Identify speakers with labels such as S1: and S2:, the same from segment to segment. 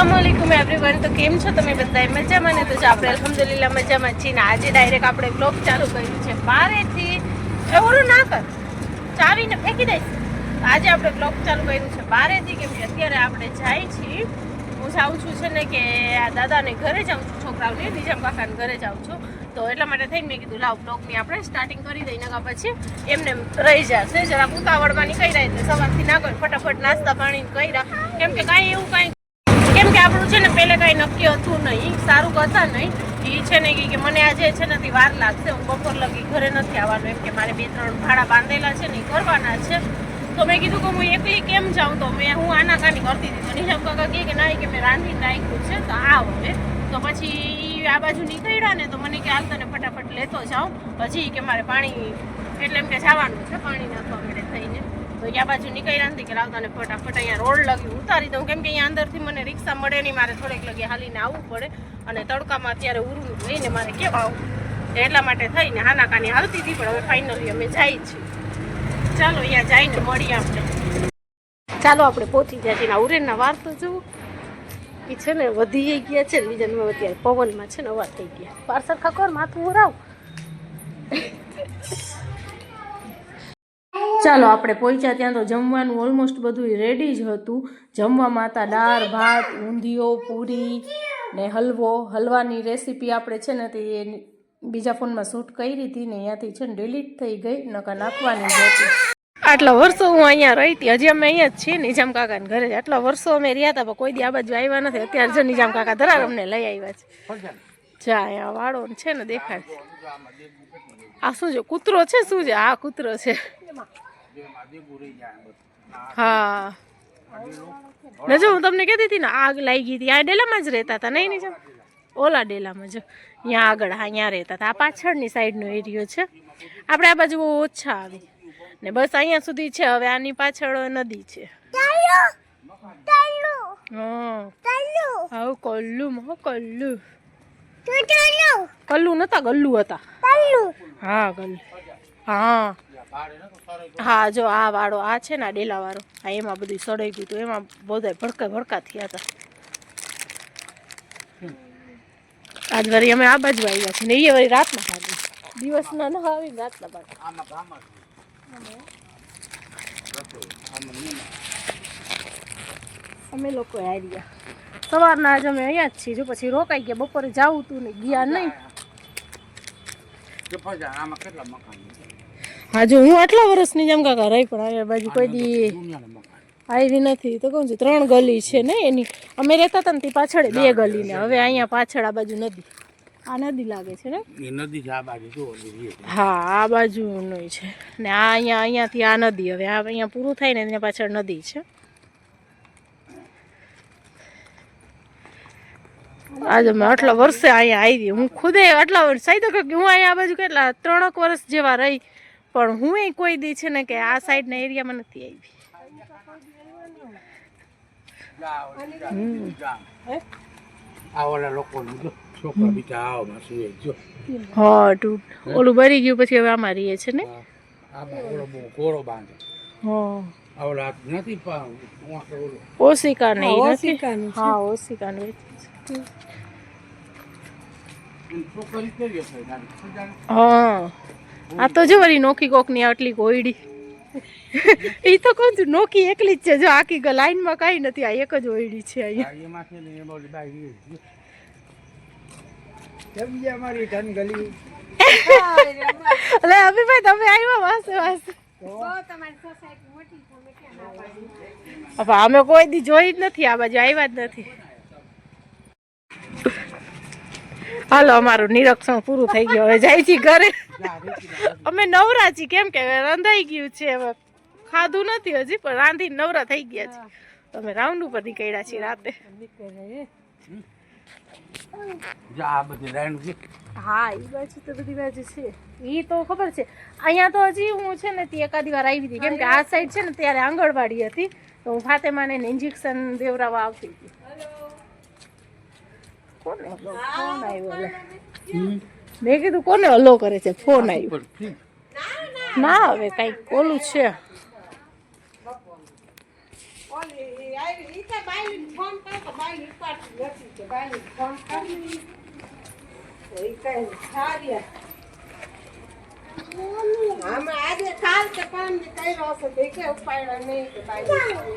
S1: અસલામુઅલૈકુમ everyone તો કેમ છો તમે બધા? મજામાં ને? તો જો આપણે અલહમદુલિલ્લાહ મજામાં છીએ ને આજે ડાયરેક્ટ આપણે બ્લોગ ચાલુ કર્યું છે. બારેથી એવું ના કર. ચાવીને ફેંકી દઈશ. આજે આપણે બ્લોગ ચાલુ કર્યું છે. બારેથી કેમ કે અત્યારે આપણે જાય છીએ. હું જાઉં છું છે ને કે આ દાદાને ઘરે જાઉં છું, છોકરાઓને નિજામ કાકાને ઘરે જાઉં છું. તો એટલા માટે થઈને મેં કીધું, લાવ બ્લોગની આપણે સ્ટાર્ટિંગ કરી દઈ નકા પછી એમને એમ રહી જશે. જરા ઉતાવળમાં નીકળ્યા એટલે સવારથી ના કરી. ફટાફટ નાસ્તા પાણી કર્યા. કેમ કે કાંઈ એવું કાંઈ કે આપણું છે ને પહેલે કાંઈ નક્કી હતું નહીં, સારું કરતા નહીં. એ છે ને કે મને આજે છે ને વાર લાગશે, હું બપોર લગી ઘરે નથી આવવાનું, એમ કે મારે બે ત્રણ ભાડા બાંધેલા છે ને એ કરવાના છે. તો મેં કીધું કે હું એકલી કેમ જાઉં? તો મેં હું આના કાની કરતી હતી તો નિશમ કાકા કહે કે ના કે મેં રાંધી રાખ્યું છે, તો આવ હવે. તો પછી એ આ બાજુ નીકળ્યા ને તો મને કે હાલ તને ફટાફટ લેતો જાઉં. પછી કે મારે પાણી, એટલે એમ કે જવાનું છે, પાણી નાખવા માટે થઈને. તો આ બાજુ નીકળ્યા નથી કે લાવતા ને ફટાફટ અહીંયા રોડ લગી ઉતારી દઉં. કેમ કે અહીંયા અંદરથી મને રિક્ષા મળે નહીં, મારે થોડેક લગી હાલીને આવવું પડે અને તડકામાં અત્યારે ઉરું લઈને મારે કેવા આવું. એટલા માટે થઈને હાનાકાની હાલતી હતી, પણ હવે ફાઇનલી અમે જાય છીએ. ચાલો અહીંયા જઈને મળીએ આપણે. ચાલો આપણે પહોંચી જાય છે ઉરેનના વાર તો જોવું એ છે ને વધી ગયા છે બીજા નંબર અત્યારે પવનમાં છે ને અવાજ થઈ ગયા. પાર સરખા કર, માથું ઉરાવ. ચાલો, આપણે પહોંચ્યા ત્યાં તો જમવાનું ઓલમોસ્ટ બધું રેડી જ હતું. જમવામાં હતા દાળ, ભાત, ઊંધિયો, પૂરી ને હલવો. હલવાની રેસીપી આપણે છે ને તે બીજા ફોનમાં શૂટ કરી હતી ને અહીંયાથી છે ને ડિલીટ થઈ ગઈ નકા નાખવાની હતી. આટલા વર્ષો હું અહીંયા રહી હતી. હજી અમે અહીંયા જ છીએ નિજામ કાકાને ઘરે. આટલા વર્ષો અમે રહ્યા હતા, પણ કોઈ દી આ બાજુ આવ્યા નથી. અત્યારે જો નિજામ કાકા ધરાર અમને લઈ આવ્યા છે. જા, અહીંયા વાળો છે ને દેખાય. આ શું છે? કૂતરો છે? શું છે? આ કૂતરો છે. હા. ને જો હું તમને કહેતી હતી ને આગ લાગી હતી. આ ડેલામાં જ રહેતા હતા નહીં નહીં ઓલા ડેલામાં જો. અહીંયા આગળ હા અહીંયા રહેતા હતા. આ પાછળની સાઈડનો એરિયો છે. આપણે આ બાજુ બહુ ઓછા આવી. ને બસ અહીંયા સુધી છે. હવે આની પાછળ નદી છે. હા. કલ્લું કલ્લું. કલ્લું નતા ગલ્લુ હતા. હા ગલ્લુ. હા. હા, જો આ વાળો, આ છે ને ડેલા વાળો. હા, એમાં બધું સડાઈ ગયું હતું એમાં બધા ભડકા ભડકા થયા હતા આજ વળી અમે આ બાજુ આવ્યા છીએ ને એ વળી રાતના ખાધી. દિવસના ન આવી રાતના પાછા અમે લોકો આવ્યા સવારના આજ અમે અહીંયા જ છીએ. જો પછી રોકાઈ ગયા. બપોરે જવું તું ને ગયા નહીં. હા જો હું આટલા વર્ષની જેમ કાકા રહી પણ આ બાજુ કોઈ દી આવી નથી. તો કહું છું ત્રણ ગલી છે ને એની. અમે રહેતા હતા ને તે પાછળ બે ગલી ને. હવે અહીંયા પાછળ આ બાજુ નદી. આ નદી લાગે છે ને?
S2: એ નદી છે આ બાજુ જો
S1: હા આ બાજુનું છે. ને આ અહીંયા અહીંયાથી આ નદી. હવે આ અહીંયા પૂરું થાય ને એની પાછળ નદી છે. આજે મેં આટલા વર્ષે અહીંયા આવી. હું ખુદે આટલા વર્ષ સાઈ તો કે હું અહીંયા આ બાજુ કેટલા ત્રણક વર્ષ જેવા રહી. પણ હું એ કોઈ દી છે ને કે આ સાઈડના એરિયામાં નથી આવી
S2: જા ઓલી જા, બીજું જા. આ ઓલા લોકો જો છોકરા બીજા આવો માસી એ જો.
S1: હા તું ઓલું બરી ગયું પછી હવે આમાં રહીએ છે ને?
S2: આ આ બા ઓલો બહુ ઘોડો બાંધે.
S1: હા.
S2: આ ઓલા નથી પા હું આ ઓલો
S1: ઓશિકા ને ઈ નથી? હા ઓશિકા ને
S2: એની છોકરી કેવી હશે નાની? સમજાણું?
S1: હા. આ તો જો વળી નોખી કોકની આટલી કોયડી એ તો કહું છું નોકી એકલી જ છે. જો આખી લાઈનમાં કાંઈ નથી આ એક જ ઓયડી છે અહીંયા.
S2: ને ધન ગલી?
S1: એટલે અભિભાઈ તમે આવ્યા વાસે વાસે. હવે અમે કોઈ દી જોઈ જ નથી આ બાજુ આવ્યા જ નથી. હાલો અમારું નિરીક્ષણ પૂરું થઈ ગયું. હવે જાય છે ઘરે. અમે નવરા છીએ કેમ કે રંધાઈ ગયું છે હવે ખાધું નથી હજી પણ રાંધીને નવરા થઈ ગયા છે. અમે રાઉન્ડ ઉપર નીકળ્યા છીએ રાતે.
S2: જા આ બધી લાઈન છે.
S1: હા એ બાજુ તો બધી બાજુ છે. એ તો ખબર છે. અહીંયા તો હજી હું છે ને તે એકાદી વાર આવી હતી. કેમ કે આ સાઈડ છે ને ત્યારે આંગણવાડી હતી. તો હું ફાતેમાને ઇન્જેક્શન દેવરાવા આવતી હતી. કોને? કોણ આવ્યો. મેં કીધું કોને હલો કરે છે? ફોન આવ્યો. ના હવે કઈ કોલું છે.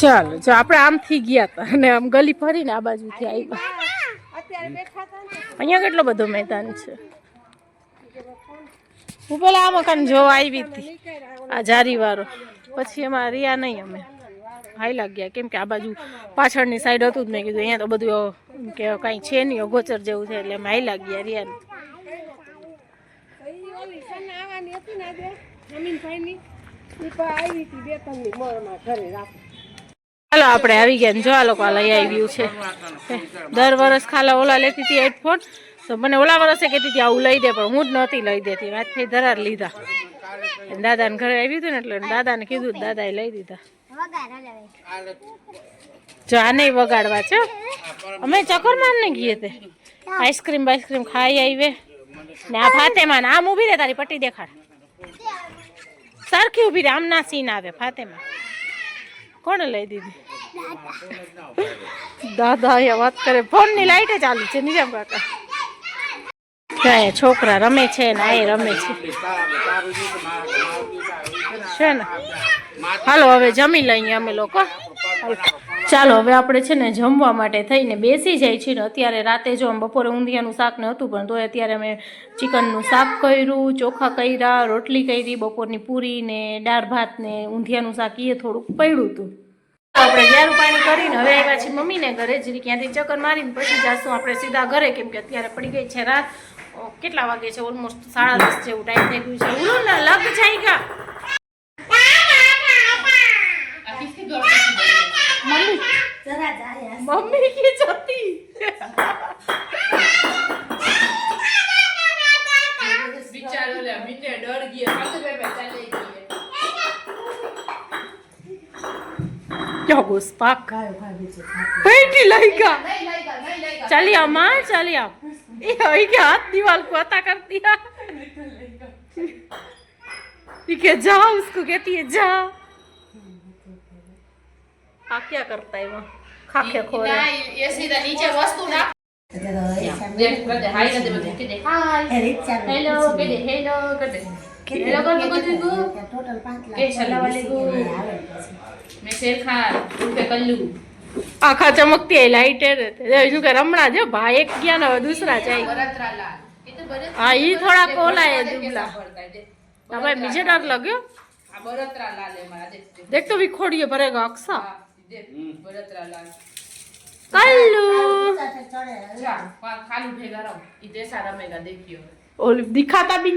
S1: ચાલો જો આપણે આમથી ગયા હતા અને આમ ગલી ફરીને આ બાજુથી આવ્યા. અત્યારે બેઠા હતા ને. અહીંયા કેટલો બધો મેદાન છે? હું પેલા આ મકાન જોવા આવી હતી. આ જારીવાળો પછી એમાં રહ્યા નહીં અમે. હાઈ લાગ્યા કેમ કે આ બાજુ પાછળની સાઈડ હતું જ મેં કીધું, અહીંયા તો બધું કે કાંઈ છે નહીં, અગોચર જેવું છે એટલે અમે હાઈ લાગ્યા રહ્યા ચાલો આપણે આવી ગયા જો આ લોકો લઈ આવ્યું છે. દર વર્ષ ખાલા ઓલા લેતી હતી હેડફોન તો મને ઓલા વર્ષે કહેતી હતી, આવું લઈ દે, પણ હું જ નહોતી લઈ દેતી. વાત થઈ ધરાર લીધા. દાદાને ઘરે આવ્યું હતું ને એટલે દાદાને કીધું દાદાએ લઈ દીધા. જો આને વગાડવા છે અમે ચકરમાન ને ગઈએ તે. આઈસ્ક્રીમ બાઈસ્ક્રીમ ખાઈ આવી ને આ ફાતેમાં આમ ઊભી રહે તારી પટ્ટી દેખાડ. સરખી ઊભી રહે આમ ના સીન આવે ફાતેમાં. કોણે લઈ દીધી? દાદા એ વાત કરે, ફોનની લાઈટે ચાલુ છે, નિજામ કાકા. ત્યાં છોકરા રમે છે ને આ રમે છે. છે ને? હાલો, હવે જમી લઈએ અમે લોકો. ચાલો, હવે આપણે છે ને જમવા માટે થઈને બેસી જાય છે ને. અત્યારે રાતે જો બપોરે ઊંધિયાનું શાક ને હતું, પણ તો અત્યારે અમે ચિકનનું શાક કર્યું, ચોખા કર્યા, રોટલી કરી, બપોરની પૂરી ને દાળ ભાત ને ઊંધિયાનું શાક એ થોડુંક પડ્યું હતું. આપણે ઝારું પાણી કરીને હવે આવ્યા મમ્મીને ઘરે જરી ક્યાંથી ચક્કર મારીને પછી જાશું. આપણે સીધા ઘરે, કેમ કે અત્યારે પડી ગઈ છે રાત. કેટલા વાગે છે? ઓલમોસ્ટ સાડા દસ જેવું ટાઈમ થઈ ગયું છે. ઉલો ને લગ જાય ગા. મમ્મી કે જતી.
S3: બિચારો ક્યાં ગુસ્પા કાયો કાયો બેટી લઈ ગયા
S1: ચાલી આ માં ચાલી के हाथ दीवार को अता कर दिया के जा उसको कहती है जा आ क्या करता है वो? खाके खो रहा है?
S3: नीचे वस्तु ना। हेलो हेलो हेलो टोटल पाँच लाख मैं शेर खान कल्लू।
S1: આખા ચમકતી હોય લાઇટ શું કરે હમણાં જો ભાઈ એક ગયા ને દૂસરા જાય. હા એ થોડાક ઓલા
S3: એ
S1: દુબલા. હવે બીજે ડર લાગ્યો? દેખ તો વિખોડીએ ભરેગા અક્ષા. કલ્લુ. દિખાતા બી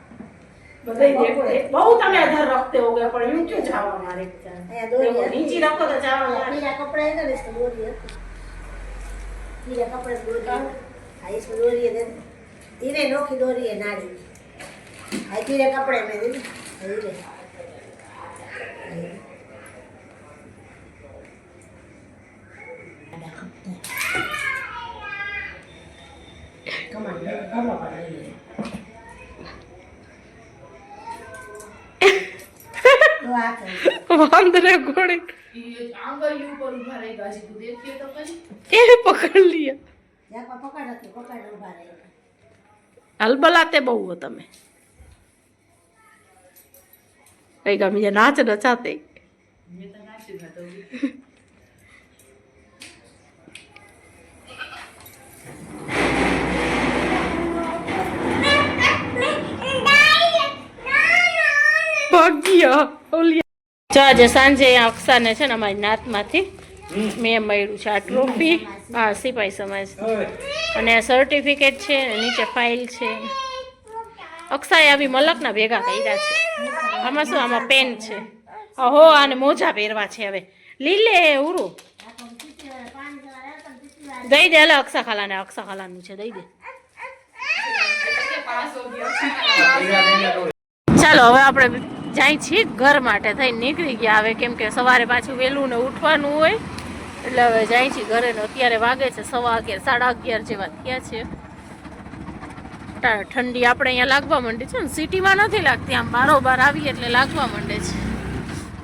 S3: બહુ
S1: તમે આધાર રાખતે હો ગયા પણ
S4: એમ ક્યાં જાવા મારે નીચી રાખો તો જાવા બીજા કપડા એના ને તો દોરી બીજા કપડા દોરી હા એ દોરીએ દે ધીરે નોખી દોરી નાડી હા ધીરે કપડે મેં દીધી ધીરે Come on, come on, come on.
S1: વાંદરે ઘોડે એ પકડ
S4: લિયા
S1: હલબલાતે બહુ હો તમે. કઈ ગમે છે નાચ નચાતે. ભાગ્યા ઓલી જો આજે સાંજે અક્ષાને છે ને અમારી નાતમાંથી મેં મળ્યું છે આ ટ્રોફી હા સિપાઈ સમાજ. અને સર્ટિફિકેટ છે નીચે ફાઇલ છે. અક્ષાએ આવી મલકના ભેગા કર્યા છે. આમાં શું, આમાં પેન છે. હો આને મોજા પહેરવા છે હવે. લીલે, ઉરું. દઈ દે એટલે અક્ષા ખાલાને અક્ષા ખાલાનું છે, દઈ દે. ચાલો, હવે આપણે જાય છીએ ઘર માટે. થઈને નીકળી ગયા. હવે કેમ કે સવારે પાછું વહેલું ને ઉઠવાનું હોય. એટલે હવે જાય છીએ ઘરે ને અત્યારે વાગે છે સવા અગિયાર, સાડા અગિયાર જેવા થયા છે. ઠંડી આપણે અહીંયા લાગવા માંડી છે ને. સિટીમાં નથી લાગતી આમ બારોબાર આવીએ એટલે લાગવા માંડે છે.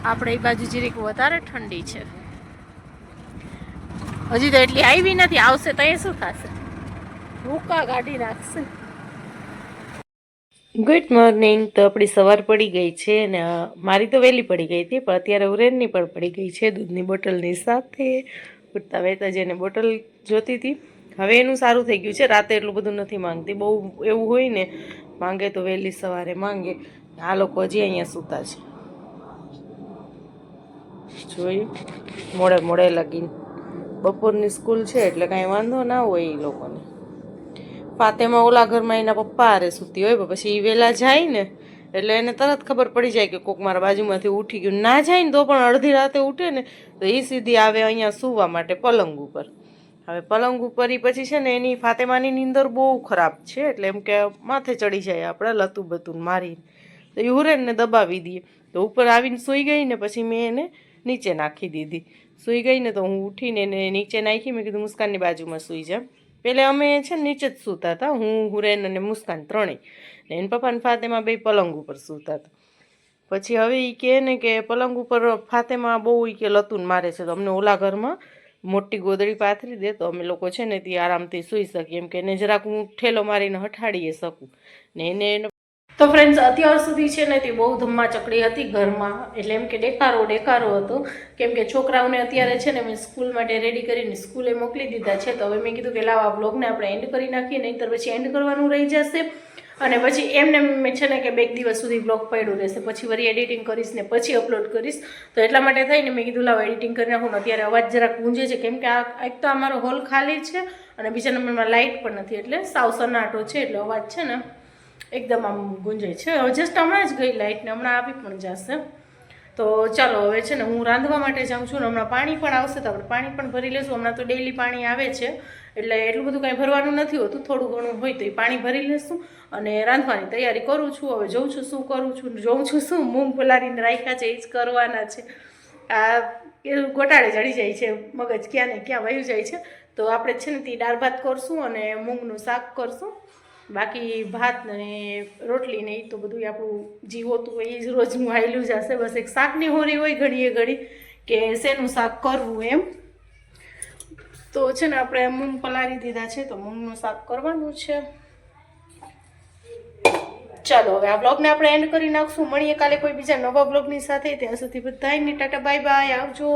S1: આપણે એ બાજુ જીરીક વધારે ઠંડી છે. હજી તો એટલી આવી નથી. આવશે તો એ શું થશે? ભૂકા કાઢી નાખશે. ગુડ મોર્નિંગ તો આપણી સવાર પડી ગઈ છે ને મારી તો વહેલી પડી ગઈ હતી, પણ અત્યારે ઉરેનની પણ પડી ગઈ છે દૂધની બોટલની સાથે. ઉઠતા વહેતા જેને બોટલ જોતી હતી. હવે એનું સારું થઈ ગયું છે. રાતે એટલું બધું નથી માંગતી. બહુ એવું હોય ને, માંગે તો વહેલી સવારે માંગે. આ લોકો હજી અહીંયા સૂતા છે. જોયું? મોડે મોડે લગીને. બપોરની સ્કૂલ છે એટલે કાંઈ વાંધો ના હોય એ લોકોને. ફાતેમાં ઓલા ઘરમાં એના પપ્પા આરે સૂતી હોય પછી એ વહેલા જાય ને એટલે એને તરત ખબર પડી જાય કે કોક મારા બાજુમાંથી ઉઠી ગયું. ના જાય ને તો પણ અડધી રાતે ઉઠે ને તો એ સીધી આવે અહીંયા સૂવા માટે પલંગ ઉપર. હવે પલંગ ઉપર એ પછી છે ને એની ફાતેમાની નીંદર બહુ ખરાબ છે, એટલે એમ કે માથે ચડી જાય આપણે લતું બતું મારીને. તો એ હુરેનને દબાવી દઈએ. તો ઉપર આવીને સૂઈ ગઈ ને પછી મેં એને નીચે નાખી દીધી. સૂઈ ગઈ ને તો હું ઉઠીને એને નીચે નાખી, મેં કીધું મુસ્કાનની બાજુમાં સૂઈ જા. પેલે અમે છે નીચે જ સૂતા હતા. હું, હુરેન અને મુસ્કાન ત્રણેય. ને એના પપ્પાને ફાતેમાં બે પલંગ ઉપર સૂતા હતા. પછી હવે એ કહે ને કે પલંગ ઉપર ફાતેમાં બહુ એ કે લતુન મારે છે. તો અમને ઓલા ઘરમાં મોટી ગોદડી પાથરી દે તો અમે લોકો છે ને તે આરામથી સૂઈ શકીએ. એમ કે એને જરાક હું ઠેલો મારીને હઠાડીએ શકું. ને એનો તો ફ્રેન્ડ્સ અત્યાર સુધી છે ને તે બહુ ધમ્મા ચકડી હતી ઘરમાં. એટલે એમ કે ડેકારો ડેકારો હતો. કેમ કે છોકરાઓને અત્યારે છે ને મેં સ્કૂલ માટે રેડી કરીને સ્કૂલે મોકલી દીધા છે. તો હવે મેં કીધું કે લાવ આ બ્લોગને આપણે એન્ડ કરી નાખીએ, નહીંતર પછી એન્ડ કરવાનું રહી જશે. અને પછી એમને મેં છે ને કે બે દિવસ સુધી બ્લોગ પડ્યું રહેશે. પછી વળી એડિટિંગ કરીશ ને પછી અપલોડ કરીશ. તો એટલા માટે થઈને મેં કીધું, લાવ એડિટિંગ કરી નાખું. અત્યારે અવાજ જરાક ગુંજે છે. કેમ કે આ, એક તો અમારો હોલ ખાલી છે અને બીજા નંબરમાં લાઇટ પણ નથી. એટલે સાવ સન્નાટો છે એટલે અવાજ છે ને. એકદમ આમ ગુંજાય છે. હવે જસ્ટ હમણાં જ ગઈ લાઇટને હમણાં આવી પણ જશે. તો ચાલો હવે છે ને હું રાંધવા માટે જાઉં છું ને હમણાં પાણી પણ આવશે તો આપણે પાણી પણ ભરી લેશું. હમણાં તો ડેઈલી પાણી આવે છે. એટલે એટલું બધું કાંઈ ભરવાનું નથી હોતું. થોડું ઘણું હોય તો એ પાણી ભરી લેશું અને રાંધવાની તૈયારી કરું છું. હવે જોઉં છું શું કરું છું જોઉં છું શું મૂંગ ફુલારીને રાખ્યા છે, એ જ કરવાના છે. આ ગોટાળે ચડી જાય છે. મગજ ક્યાં ને ક્યાં વયું જાય છે. તો આપણે છે ને તે દાળ ભાત કરશું અને મૂંગનું શાક કરશું. બાકી ભાત ને રોટલી ને એ તો બધું આપણું જીવોતું હોય એ જ રોજનું આવેલું જ હશે. બસ એક શાકની હોરી હોય ઘડીએ ઘડી કે શેનું શાક કરવું એમ. તો છે ને આપણે મૂંગ પલાળી દીધા છે, તો મૂંગનું શાક કરવાનું છે. ચાલો, હવે આ બ્લોગને આપણે એન્ડ કરી નાખશું. મળીએ કાલે કોઈ બીજા નવા બ્લોગની સાથે. ત્યાં સુધી બધાને ટાટા બાય બાય આવજો.